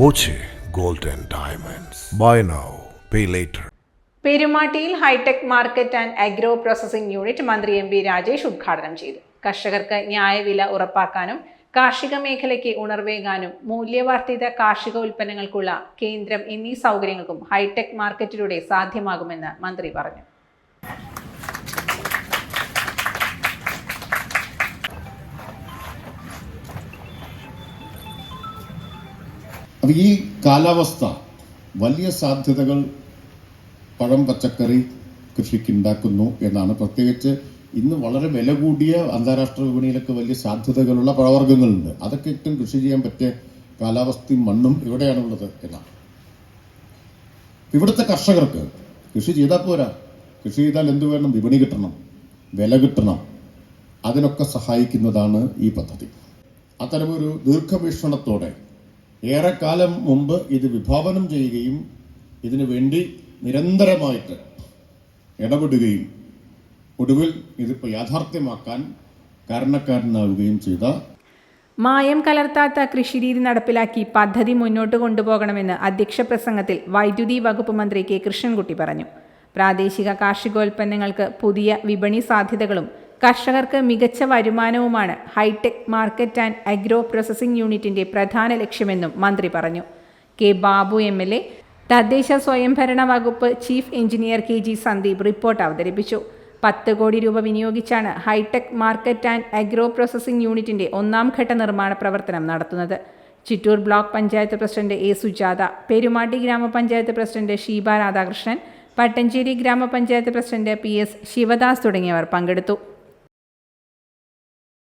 Boche gold and diamonds. Buy now pay later. പെരുമാട്ടിയിൽ hi tech market and agro processing unit മന്ത്രി M V Rajesh ഉദ്ഘാടനം ചെയ്തു. കർഷകർക്ക് ന്യായവില ഉറപ്പാക്കാനും കാർഷിക മേഖലയ്ക്ക് ഉണർവേകാനും മൂല്യവർദ്ധിത കാർഷിക ഉൽപ്പന്നങ്ങൾക്കുള്ള കേന്ദ്രം എന്നീ സൗകര്യങ്ങൾക്കും ഹൈടെക് മാർക്കറ്റിലൂടെ സാധ്യമാകുമെന്ന് മന്ത്രി പറഞ്ഞു. അപ്പോൾ ഈ കാലാവസ്ഥ വലിയ സാധ്യതകൾ പഴം പച്ചക്കറി കൃഷിക്ക് ഉണ്ടാക്കുന്നു എന്നാണ്. പ്രത്യേകിച്ച് ഇന്ന് വളരെ വില കൂടിയ അന്താരാഷ്ട്ര വിപണിയിലൊക്കെ വലിയ സാധ്യതകളുള്ള പഴവർഗങ്ങളുണ്ട്. അതൊക്കെ ഏറ്റവും കൃഷി ചെയ്യാൻ പറ്റിയ കാലാവസ്ഥയും മണ്ണും ഇവിടെയാണുള്ളത് എന്നാണ്. ഇവിടുത്തെ കർഷകർക്ക് കൃഷി ചെയ്താൽ പോരാ. കൃഷി ചെയ്താൽ എന്ത് വേണം? വിപണി കിട്ടണം വില കിട്ടണം. അതിനൊക്കെ സഹായിക്കുന്നതാണ് ഈ പദ്ധതി. അത്തരമൊരു ദീർഘവീക്ഷണത്തോടെ ഏറെക്കാലം മുമ്പ് ഇത് വിഭാവനം ചെയ്യുകയും ഇതിനു വേണ്ടി നിരന്തരമായിട്ട് ഇടപെടുകയും ഒടുവിൽ ഇതിപ്പോൾ യാഥാർത്ഥ്യമാക്കാൻ കാരണക്കാരനാവുകയും ചെയ്ത മായം കലർത്താത്ത കൃഷിരീതി നടപ്പിലാക്കി പദ്ധതി മുന്നോട്ട് കൊണ്ടുപോകണമെന്ന് അധ്യക്ഷ പ്രസംഗത്തിൽ വൈദ്യുതി വകുപ്പ് മന്ത്രി കെ കൃഷ്ണൻകുട്ടി പറഞ്ഞു. പ്രാദേശിക കാർഷികോൽപ്പന്നങ്ങൾക്ക് പുതിയ വിപണി സാധ്യതകളും കർഷകർക്ക് മികച്ച വരുമാനവുമാണ് hi tech market and agro processing യൂണിറ്റിന്റെ പ്രധാന ലക്ഷ്യമെന്നും മന്ത്രി പറഞ്ഞു. K Babu M L A തദ്ദേശ സ്വയംഭരണ വകുപ്പ് chief engineer K G Sandeep report അവതരിപ്പിച്ചു. പത്ത് കോടി രൂപ വിനിയോഗിച്ചാണ് hi tech market and agro processing യൂണിറ്റിന്റെ ഒന്നാം ഘട്ട നിർമ്മാണ പ്രവർത്തനം നടത്തുന്നത്. Chittur block panchayat president A Sujatha Perumatty ഗ്രാമപഞ്ചായത്ത് പ്രസിഡന്റ് ഷീബ രാധാകൃഷ്ണൻ പട്ടഞ്ചേരി ഗ്രാമപഞ്ചായത്ത് പ്രസിഡന്റ് പി എസ് ശിവദാസ് തുടങ്ങിയവർ പങ്കെടുത്തു.